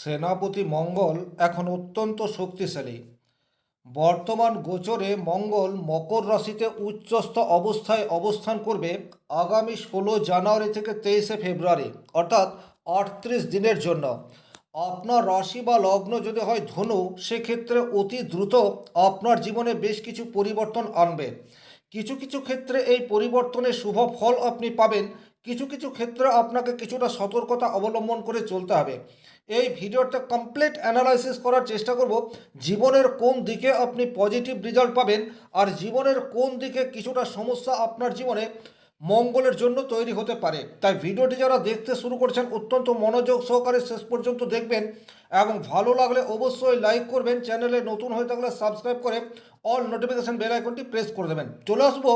সেনাপতি মঙ্গল এখন অত্যন্ত শক্তিশালী। বর্তমান গোচরে মঙ্গল মকর রাশিতে উচ্চস্থ অবস্থায় অবস্থান করবে আগামী ষোলো জানুয়ারি থেকে তেইশে ফেব্রুয়ারি, অর্থাৎ আটত্রিশ দিনের জন্য। আপনার রাশি বা লগ্ন যদি হয় ধনু, সেক্ষেত্রে অতি দ্রুত আপনার জীবনে বেশ কিছু পরিবর্তন আনবে। কিছু কিছু ক্ষেত্রে এই পরিবর্তনের শুভ ফল আপনি পাবেন। কিছু কিছু ক্ষেত্রে আপনাকে কিছুটা সতর্কতা অবলম্বন করে চলতে হবে। এই ভিডিওটা কমপ্লিট অ্যানালাইসিস করার চেষ্টা করব, জীবনের কোন দিকে আপনি পজিটিভ রেজাল্ট পাবেন আর জীবনের কোন দিকে কিছুটা সমস্যা আপনার জীবনে মঙ্গলের জন্য তৈরি হতে পারে। তাই ভিডিওটি যারা দেখতে শুরু করছেন, অত্যন্ত মনোযোগ সহকারে শেষ পর্যন্ত দেখবেন এবং ভালো লাগলে অবশ্যই লাইক করবেন। চ্যানেলে নতুন হয়ে থাকলে সাবস্ক্রাইব করে অল নোটিফিকেশন বেল আইকনটি প্রেস করে দেবেন। চলে আসব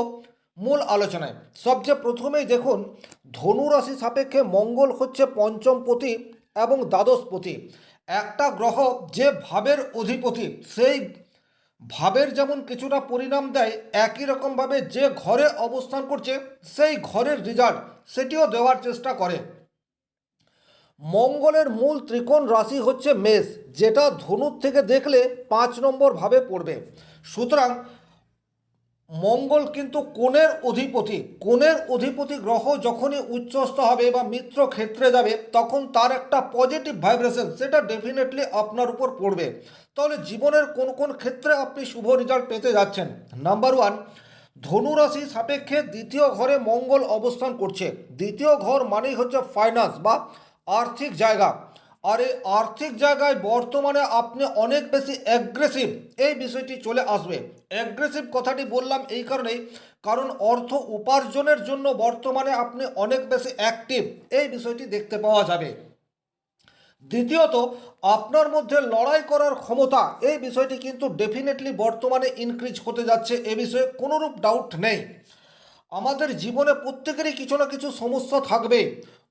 মূল আলোচনায়। সবচেয়ে প্রথমেই দেখুন ধনুরাশি সাপেক্ষে মঙ্গল হচ্ছে পঞ্চম পতি এবং দ্বাদশ পতি। একটা গ্রহ যে ভাবের অধিপতি, সেই ভাবের যেমন কিছুটা পরিণাম দেয়, একই রকমভাবে যে ঘরে অবস্থান করছে, সেই ঘরের রেজাল্ট সেটিও দেওয়ার চেষ্টা করে। মঙ্গলের মূল ত্রিকোণ রাশি হচ্ছে মেষ, যেটা ধনুর থেকে দেখলে পাঁচ নম্বর ভাবে পড়বে। সুতরাং মঙ্গল কিন্তু কোণের অধিপতি। কোণের অধিপতি গ্রহ যখনই উচ্চস্থ হবে বা মিত্র ক্ষেত্রে যাবে, তখন তার একটা পজিটিভ ভাইব্রেশন সেটা ডেফিনেটলি আপনার উপর পড়বে। তাহলে জীবনের কোন কোন ক্ষেত্রে আপনি শুভ রেজাল্ট পেতে যাচ্ছেন? নাম্বার ওয়ান ধনুরাশি সাপেক্ষে দ্বিতীয় ঘরে মঙ্গল অবস্থান করছে। দ্বিতীয় ঘর মানেই হচ্ছে ফাইন্যান্স বা আর্থিক জায়গা। আর এই আর্থিক জায়গায় বর্তমানে আপনি অনেক বেশি অ্যাগ্রেসিভ এই বিষয়টি চলে আসবে। অ্যাগ্রেসিভ কথাটি বললাম এই কারণেই, কারণ অর্থ উপার্জনের জন্য বর্তমানে আপনি অনেক বেশি অ্যাক্টিভ এই বিষয়টি দেখতে পাওয়া যাবে। দ্বিতীয়ত, আপনার মধ্যে লড়াই করার ক্ষমতা এই বিষয়টি কিন্তু ডেফিনেটলি বর্তমানে ইনক্রিজ হতে যাচ্ছে, এ বিষয়ে কোনোরূপ ডাউট নেই। আমাদের জীবনে প্রত্যেকেরই কিছু না কিছু সমস্যা থাকবে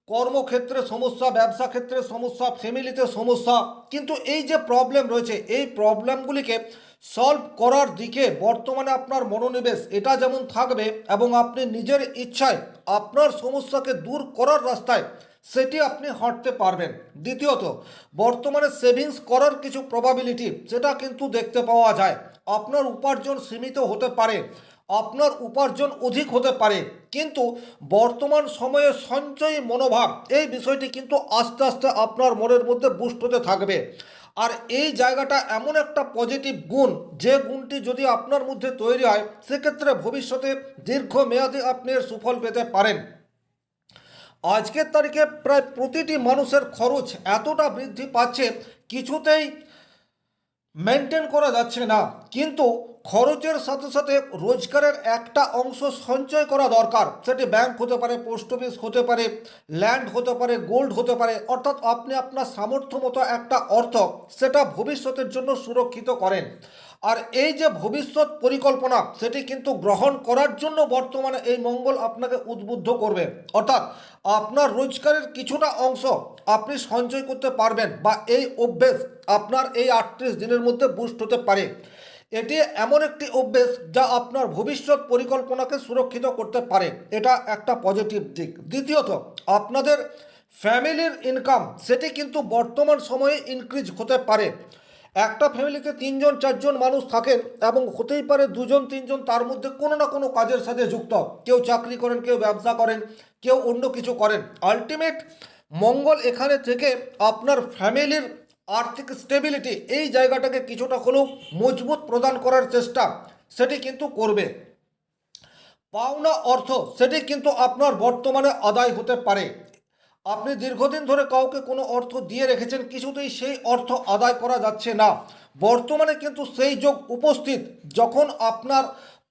কর্মক্ষেত্রে সমস্যা ব্যবসা ক্ষেত্রে সমস্যা, ফ্যামিলিতে সমস্যা। কিন্তু এই যে প্রবলেম রয়েছে, এই প্রবলেমগুলিকে সলভ করার দিকে বর্তমানে আপনার মনোনিবেশ, এটা যেমন থাকবে এবং আপনি নিজের ইচ্ছায় আপনার সমস্যাকে দূর করার রাস্তায় সেটি আপনি হাঁটতে পারবেন। দ্বিতীয়ত, বর্তমানে সেভিংস করার কিছু প্রবাবিলিটি সেটা কিন্তু দেখতে পাওয়া যায়। আপনার উপার্জন সীমিত হতে পারে। আপনার উপার্জন অধিক হতে পারে। কিন্তু বর্তমান সময়ে সঞ্চয়ী মনোভাব, এই বিষয়টি কিন্তু আস্তে আস্তে আপনার মনের মধ্যে বুস্ট হতে থাকবে। আর এই জায়গাটা এমন একটা পজিটিভ গুণ, যে গুণটি যদি আপনার মধ্যে তৈরি হয়, সেক্ষেত্রে ভবিষ্যতে দীর্ঘমেয়াদী আপনি সুফল পেতে পারেন। আজকের তারিখে প্রায় প্রতিটি মানুষের খরচ এতটা বৃদ্ধি পাচ্ছে, কিছুতেই মেনটেন করা যাচ্ছে না। কিন্তু খরচের সাথে সাথে রোজগারের একটা অংশ সঞ্চয় করা দরকার। সেটি ব্যাংক হতে পারে পোস্ট অফিস হতে পারে ল্যান্ড হতে পারে গোল্ড হতে পারে। অর্থাৎ আপনি আপনার সামর্থ্য মতো একটা অর্থ সেটা ভবিষ্যতের জন্য সুরক্ষিত করেন। আর এই যে ভবিষ্যৎ পরিকল্পনা, সেটি কিন্তু গ্রহণ করার জন্য বর্তমানে এই মঙ্গল আপনাকে উদ্বুদ্ধ করবে। অর্থাৎ আপনার রোজগারের কিছুটা অংশ আপনি সঞ্চয় করতে পারবেন বা এই অভ্যেস আপনার এই আটত্রিশ দিনের মধ্যে বুস্ট হতে পারে। এটি এমন একটি অভ্যেস যা আপনার ভবিষ্যৎ পরিকল্পনাকে সুরক্ষিত করতে পারে। এটা একটা পজিটিভ দিক। দ্বিতীয়ত, আপনাদের ফ্যামিলির ইনকাম সেটি কিন্তু বর্তমান সময়ে ইনক্রিজ হতে পারে। একটা ফ্যামিলিতে তিনজন, চারজন মানুষ থাকেন এবং হতেই পারে দুজন, তিনজন তার মধ্যে কোনো না কোনো কাজের সাথে যুক্ত। কেউ চাকরি করেন, কেউ ব্যবসা করেন, কেউ অন্য কিছু করেন। আলটিমেট মঙ্গল এখানে থেকে আপনার ফ্যামিলির আর্থিক স্টেবিলিটি এই জায়গাটাকে কিছুটা হলেও মজবুত প্রদান করার চেষ্টা সেটি কিন্তু করবে। পাওনা অর্থ সেটি কিন্তু আপনার বর্তমানে আদায় হতে পারে। আপনি দীর্ঘদিন ধরে কাউকে কোনো অর্থ দিয়ে রেখেছেন, কিছুতেই সেই অর্থ আদায় করা যাচ্ছে না। বর্তমানে কিন্তু সেই যোগ উপস্থিত, যখন আপনার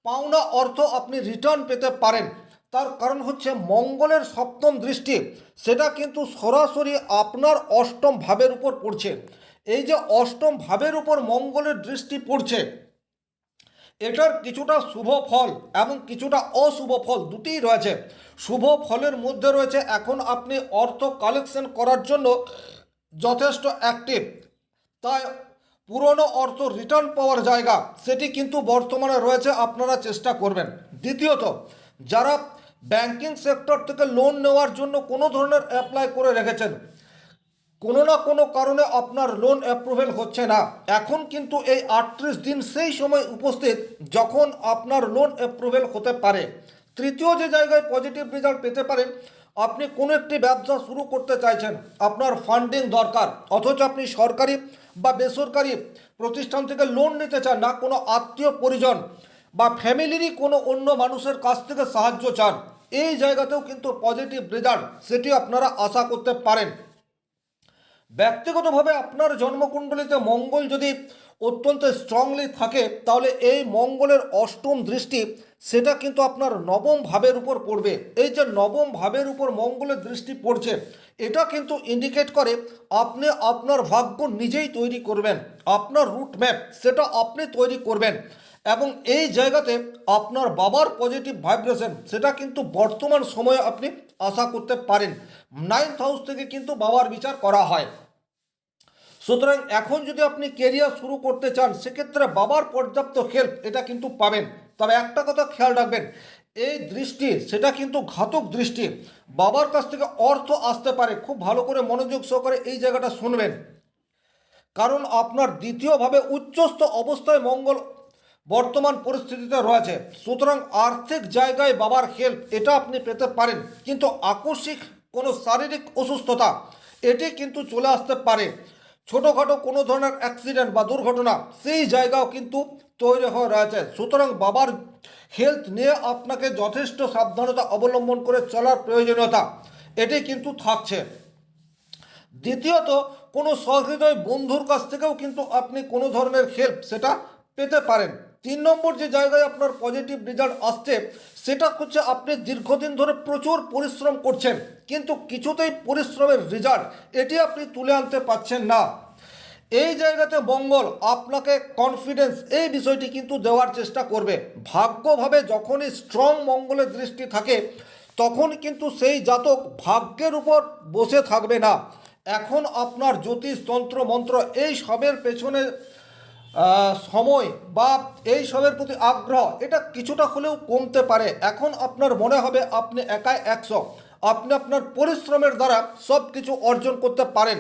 পাওনা অর্থ আপনি রিটার্ন পেতে পারেন। তার কারণ হচ্ছে মঙ্গলের সপ্তম দৃষ্টি, সেটা কিন্তু সরাসরি আপনার অষ্টম ভাবের উপর পড়ছে। এই যে অষ্টম ভাবের উপর মঙ্গলের দৃষ্টি পড়ছে এটার কিছুটা শুভ ফল এবং কিছুটা অশুভ ফল দুটিই রয়েছে। শুভ ফলের মধ্যে রয়েছে এখন আপনি অর্থ কালেকশন করার জন্য যথেষ্ট অ্যাক্টিভ তাই পুরনো অর্থ রিটার্ন পাওয়ার জায়গা, সেটি কিন্তু বর্তমানে রয়েছে, আপনারা চেষ্টা করবেন। দ্বিতীয়ত, যারা ব্যাংকিং সেক্টর থেকে লোন নেওয়ার জন্য কোনো ধরনের অ্যাপ্লাই করে রেখেছেন কোনো না কোনো কারণে আপনার লোন অ্যাপ্রুভেল হচ্ছে না। এখন কিন্তু এই আটত্রিশ দিন সেই সময় উপস্থিত যখন আপনার লোন অ্যাপ্রুভেল হতে পারে। তৃতীয় যে জায়গায় পজিটিভ রেজাল্ট পেতে পারেন, আপনি কোনো একটি ব্যবসা শুরু করতে চাইছেন, আপনার ফান্ডিং দরকার, অথচ আপনি সরকারি বা বেসরকারি প্রতিষ্ঠান থেকে লোন নিতে চান না, কোনো আত্মীয় পরিজন বা ফ্যামিলিরই কোনো অন্য মানুষের কাছ থেকে সাহায্য চান, এই জায়গাতেও কিন্তু পজিটিভ রেজাল্ট সেটি আপনারা আশা করতে পারেন। ব্যক্তিগতভাবে আপনার জন্মকুণ্ডলিতে মঙ্গল যদি অত্যন্ত স্ট্রংলি থাকে, তাহলে এই মঙ্গলের অষ্টম দৃষ্টি সেটা কিন্তু আপনার নবম ভাবের উপর পড়বে। এই যে নবম ভাবের উপর মঙ্গলের দৃষ্টি পড়ছে, এটা কিন্তু ইন্ডিকেট করে আপনি আপনার ভাগ্য নিজেই তৈরি করবেন, আপনার রুট ম্যাপ সেটা আপনি তৈরি করবেন। এবং এই জায়গাতে আপনার বাবার পজিটিভ ভাইব্রেশন সেটা কিন্তু বর্তমান সময়ে আপনি আশা করতে পারেন। নাইন্থ হাউস থেকে কিন্তু বাবার বিচার করা হয়। সুতরাং এখন যদি আপনি কেরিয়ার শুরু করতে চান, সেক্ষেত্রে বাবার পর্যাপ্ত হেল্প এটা কিন্তু পাবেন। তবে একটা কথা খেয়াল রাখবেন, এই দৃষ্টি, সেটা কিন্তু ঘাতক দৃষ্টি। বাবার কাছ থেকে অর্থ আসতে পারে, খুব ভালো করে মনোযোগ সহকারে এই জায়গাটা শুনবেন। কারণ আপনার দ্বিতীয়ভাবে উচ্চস্থ অবস্থায় মঙ্গল বর্তমান পরিস্থিতিতে রয়েছে। সুতরাং আর্থিক জায়গায় বাবার হেল্প এটা আপনি পেতে পারেন। কিন্তু আকস্মিক কোনো শারীরিক অসুস্থতা, এটি কিন্তু চলে আসতে পারে। ছোটোখাটো কোনো ধরনের অ্যাক্সিডেন্ট বা দুর্ঘটনা, সেই জায়গাও কিন্তু তৈরি হয়ে রয়েছে। সুতরাং বাবার হেলথ নিয়ে আপনাকে যথেষ্ট সাবধানতা অবলম্বন করে চলার প্রয়োজনীয়তা, এটি কিন্তু থাকছে। দ্বিতীয়ত, কোনো সহৃদয় বন্ধুর কাছ থেকেও কিন্তু আপনি কোনো ধরনের হেল্প সেটা পেতে পারেন। তিন নম্বর যে জায়গায় আপনার পজিটিভ রেজাল্ট আসছে, সেটা হচ্ছে আপনি দীর্ঘদিন ধরে প্রচুর পরিশ্রম করছেন, কিন্তু কিছুতেই পরিশ্রমের রেজাল্ট এটি আপনি তুলে আনতে পারছেন না। এই জায়গাতে মঙ্গল আপনাকে কনফিডেন্স এই বিষয়টি কিন্তু দেওয়ার চেষ্টা করবে। ভাগ্যভাবে যখনই স্ট্রং মঙ্গলের দৃষ্টি থাকে, তখন কিন্তু সেই জাতক ভাগ্যের উপর বসে থাকবে না। এখন আপনার জ্যোতিষ তন্ত্র মন্ত্র এই সবের পেছনে সময় বা এই সবের প্রতি আগ্রহ, এটা কিছুটা হলেও কমতে পারে। এখন আপনার মনে হবে আপনি একাই একশো। আপনি আপনার পরিশ্রমের দ্বারা সব কিছু অর্জন করতে পারেন।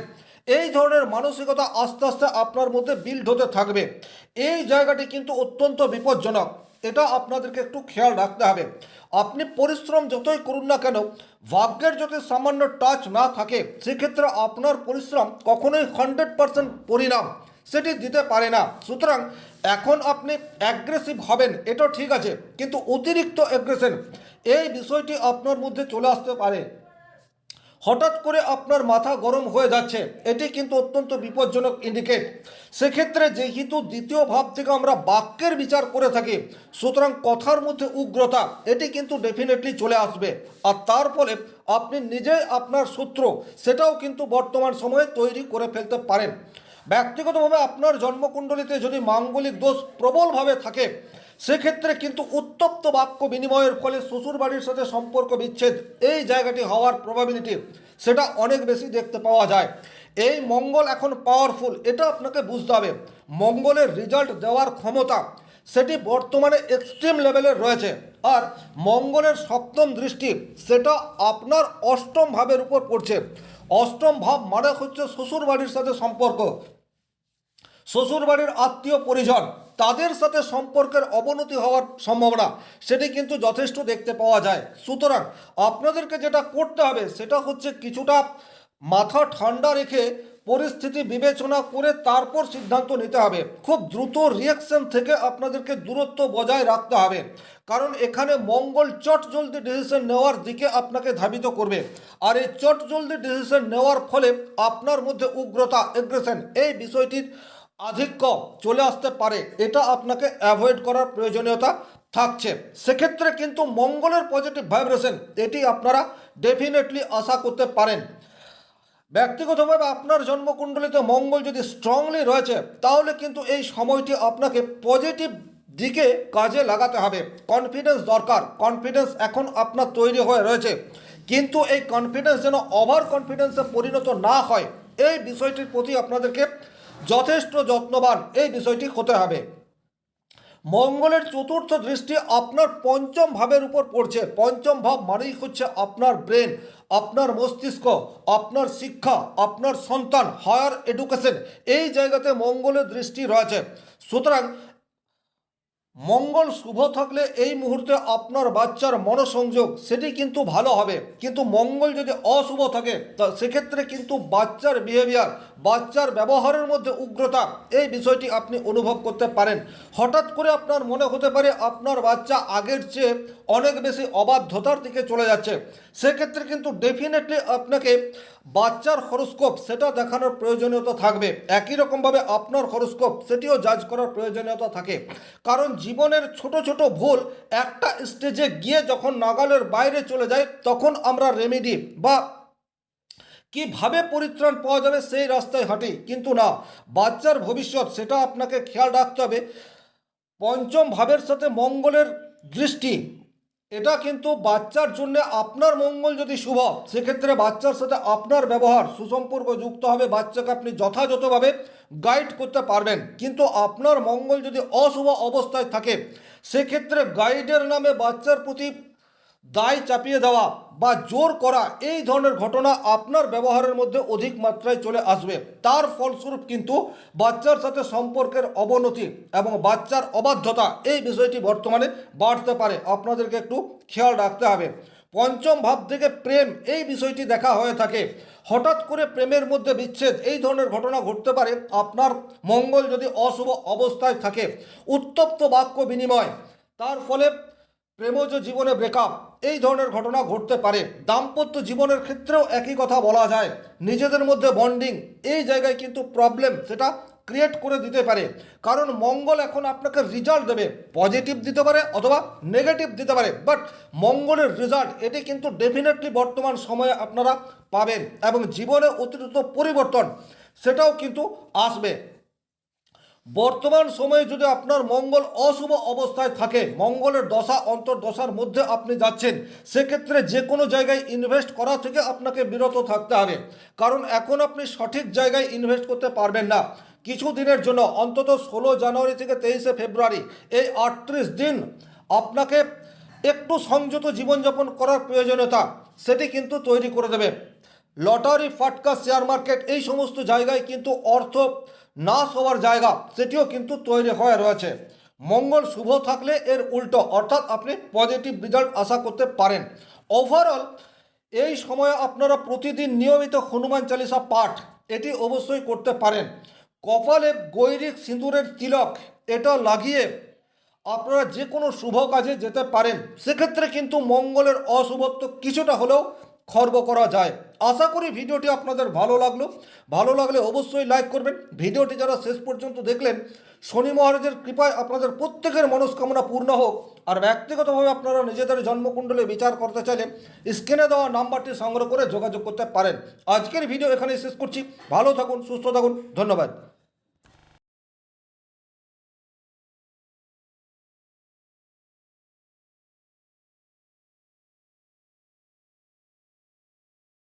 এই ধরনের মানসিকতা আস্তে আস্তে আপনার মধ্যে বিল্ড হতে থাকবে। এই জায়গাটি কিন্তু অত্যন্ত বিপজ্জনক। এটা আপনাদেরকে একটু খেয়াল রাখতে হবে। আপনি পরিশ্রম যতই করুন না কেন, ভাগ্যের যদি সামান্য টাচ না থাকে, সেক্ষেত্রে আপনার পরিশ্রম কখনোই হান্ড্রেড পারসেন্ট পরিণাম। সেটি দিতে পারে না। সুতরাং এখন আপনি অ্যাগ্রেসিভ হবেন এটা ঠিক আছে, কিন্তু অতিরিক্ত অ্যাগ্রেশন এই বিষয়টি আপনার মধ্যে চলে আসতে পারে। হঠাৎ করে আপনার মাথা গরম হয়ে যাচ্ছে, এটি কিন্তু অত্যন্ত বিপজ্জনক ইন্ডিকেট সেক্ষেত্রে যেহেতু দ্বিতীয় ভাব থেকে আমরা বাক্যের বিচার করে থাকি, সুতরাং কথার মধ্যে উগ্রতা, এটি কিন্তু ডেফিনেটলি চলে আসবে। আর তার ফলে আপনি নিজেই আপনার সূত্র সেটাও কিন্তু বর্তমান সময়ে তৈরি করে ফেলতে পারেন। ব্যক্তিগতভাবে আপনার জন্মকুণ্ডলিতে যদি মাঙ্গলিক দোষ প্রবলভাবে থাকে, সেক্ষেত্রে কিন্তু উত্তপ্ত বাক্য বিনিময়ের ফলে শ্বশুরবাড়ির সাথে সম্পর্ক বিচ্ছেদ, এই জায়গাটি হওয়ার প্রবাবিলিটি সেটা অনেক বেশি দেখতে পাওয়া যায়। এই মঙ্গল এখন পাওয়ারফুল এটা আপনাকে বুঝতে হবে। মঙ্গলের রেজাল্ট দেওয়ার ক্ষমতা সেটি বর্তমানে এক্সট্রিম লেভেলের রয়েছে। আর মঙ্গলের সপ্তম দৃষ্টি, সেটা আপনার অষ্টম ভাবের উপর পড়ছে। অষ্টম ভাব মানে হচ্ছে শ্বশুর বাড়ির সাথে সম্পর্ক। শ্বশুর বাড়ির আত্মীয় পরিজন, তাদের সাথে সম্পর্কের অবনতি হওয়ার সম্ভাবনা, সেটি কিন্তু যথেষ্ট দেখতে পাওয়া যায়। সুতরাং আপনাদেরকে যেটা করতে হবে, সেটা হচ্ছে কিছুটা মাথা ঠান্ডা রেখে পরিস্থিতি বিবেচনা করে তারপর সিদ্ধান্ত নিতে হবে। খুব দ্রুত রিয়াকশন থেকে আপনাদেরকে দূরত্ব বজায় রাখতে হবে। কারণ এখানে মঙ্গল চট জলদি ডিসিশন নেওয়ার দিকে আপনাকে ধাবিত করবে। আর এই চট জলদি ডিসিশন নেওয়ার ফলে আপনার মধ্যে উগ্রতা এগ্রেশন এই বিষয়টির আধিক্য চলে আসতে পারে। এটা আপনাকে অ্যাভয়েড করার প্রয়োজনীয়তা থাকছে। সেক্ষেত্রে কিন্তু মঙ্গলের পজিটিভ ভাইব্রেশন এটি আপনারা ডেফিনেটলি আশা করতে পারেন। ব্যক্তিগতভাবে আপনার জন্মকুণ্ডলিতে মঙ্গল যদি স্ট্রংলি রয়েছে, তাহলে কিন্তু এই সময়টি আপনাকে পজিটিভ দিকে কাজে লাগাতে হবে। কনফিডেন্স দরকার। কনফিডেন্স এখন আপনার তৈরি হয়ে রয়েছে। কিন্তু এই কনফিডেন্স যেন ওভার কনফিডেন্সে পরিণত না হয়, এই বিষয়টির প্রতি আপনাদেরকে যথেষ্ট যত্নবান এই বিষয়টি হতে হবে। মঙ্গলের চতুর্থ দৃষ্টি আপনার পঞ্চম ভাবের উপর পড়ছে। পঞ্চম ভাব মানেই হচ্ছে আপনার ব্রেন আপনার মস্তিষ্ক আপনার শিক্ষা আপনার সন্তান হায়ার এডুকেশন এই জায়গাতে মঙ্গলের দৃষ্টি রয়েছে। সুতরাং মঙ্গল শুভ থাকলে এই মুহূর্তে আপনার বাচ্চার মনোসংযোগ সেটি কিন্তু ভালো হবে। কিন্তু মঙ্গল যদি অশুভ থাকে, তা সেক্ষেত্রে কিন্তু বাচ্চার বিহেভিয়ার বাচ্চার ব্যবহারের মধ্যে উগ্রতা, এই বিষয়টি আপনি অনুভব করতে পারেন। হঠাৎ করে আপনার মনে হতে পারে আপনার বাচ্চা আগের চেয়ে অনেক বেশি অবাধ্যতার দিকে চলে যাচ্ছে। সেক্ষেত্রে কিন্তু ডেফিনেটলি আপনাকে বাচ্চার হরস্কোপ, সেটা দেখানোর প্রয়োজনীয়তা থাকবে। একই রকমভাবে আপনার হরস্কোপ, সেটিও জাজ করার প্রয়োজনীয়তা থাকে। কারণ জীবনের ছোট ছোট ভুল একটা স্টেজে গিয়ে যখন নাগালের বাইরে চলে যায়, তখন আমরা রেমেডি বা কীভাবে পরিত্রাণ পাওয়া যাবে সেই রাস্তায় হাঁটি। কিন্তু না, বাচ্চার ভবিষ্যৎ, সেটা আপনাকে খেয়াল রাখতে হবে। পঞ্চম ভাবের সাথে মঙ্গলের দৃষ্টি। এটা কিন্তু বাচ্চার জন্য আপনার মঙ্গল যদি শুভ, সেক্ষেত্রে বাচ্চার সাথে আপনার ব্যবহার সুসম্পর্ক যুক্ত হবে, বাচ্চাকে আপনি যথাযথভাবে গাইড করতে পারবেন। কিন্তু আপনার মঙ্গল যদি অশুভ অবস্থায় থাকে, সেক্ষেত্রে গাইডের নামে বাচ্চার প্রতি দায় চাপিয়ে দেওয়া বা জোর করা এই ধরনের ঘটনা আপনার ব্যবহারের মধ্যে অধিক মাত্রায় চলে আসবে। তার ফলস্বরূপ কিন্তু বাচ্চার সাথে সম্পর্কের অবনতি এবং বাচ্চার অবাধ্যতা এই বিষয়টি বর্তমানে বাড়তে পারে। আপনাদেরকে একটু খেয়াল রাখতে হবে। পঞ্চম ভাব থেকে প্রেম, এই বিষয়টি দেখা হয়ে থাকে। হঠাৎ করে প্রেমের মধ্যে বিচ্ছেদ, এই ধরনের ঘটনা ঘটতে পারে। আপনার মঙ্গল যদি অশুভ অবস্থায় থাকে, উত্তপ্ত বাক্য বিনিময়, তার ফলে প্রেমজ জীবনে ব্রেকআপ এই ধরনের ঘটনা ঘটতে পারে। দাম্পত্য জীবনের ক্ষেত্রেও একই কথা বলা যায়। নিজেদের মধ্যে বন্ডিং এই জায়গায় কিন্তু প্রবলেম সেটা ক্রিয়েট করে দিতে পারে। কারণ মঙ্গল এখন আপনাকে রেজাল্ট দেবে। পজিটিভ দিতে পারে অথবা নেগেটিভ দিতে পারে। বাট মঙ্গলের রেজাল্ট এটি কিন্তু ডেফিনেটলি বর্তমান সময়ে আপনারা পাবেন এবং জীবনে অতিরিক্ত পরিবর্তন সেটাও কিন্তু আসবে। বর্তমান সময়ে যদি আপনার মঙ্গল অশুভ অবস্থায় থাকে, মঙ্গলের দশা অন্তর্দশার মধ্যে আপনি যাচ্ছেন, সেক্ষেত্রে যে কোনো জায়গায় ইনভেস্ট করা থেকে আপনাকে বিরত থাকতে হবে। কারণ এখন আপনি সঠিক জায়গায় ইনভেস্ট করতে পারবেন না। কিছু দিনের জন্য, অন্তত ষোলো জানুয়ারি থেকে তেইশে ফেব্রুয়ারি, এই আটত্রিশ দিন আপনাকে একটু সংযত জীবনযাপন করার প্রয়োজনীয়তা, সেটি কিন্তু তৈরি করে দেবে। লটারি, ফাটকা শেয়ার মার্কেট এই সমস্ত জায়গায় কিন্তু অর্থ নাশ হওয়ার জায়গা, সেটিও কিন্তু তৈরি হয়ে রয়েছে। মঙ্গল শুভ থাকলে এর উল্টো, অর্থাৎ আপনি পজিটিভ রেজাল্ট আশা করতে পারেন। ওভারঅল এই সময়ে আপনারা প্রতিদিন নিয়মিত হনুমান চালিসা পাঠ, এটি অবশ্যই করতে পারেন। কপালে গৈরিক সিঁদুরের তিলক, এটা লাগিয়ে আপনারা যে কোনো শুভ কাজে যেতে পারেন। সেক্ষেত্রে কিন্তু মঙ্গলের অশুভত্ব কিছুটা হলেও খর্ব করা যায়। আশা করি ভিডিওটি আপনাদের ভালো লাগল। ভালো লাগলে অবশ্যই লাইক করবেন। ভিডিওটি যারা শেষ পর্যন্ত দেখলেন, শনি মহারাজের কৃপায় আপনাদের প্রত্যেকের মনস্কামনা পূর্ণ হোক। আর ব্যক্তিগতভাবে আপনারা নিজেদের জন্মকুণ্ডলে বিচার করতে চাইলে স্ক্রিনে দেওয়া নাম্বারটি সংগ্রহ করে যোগাযোগ করতে পারেন। আজকের ভিডিও এখানে শেষ করছি। ভালো থাকুন, সুস্থ থাকুন। ধন্যবাদ।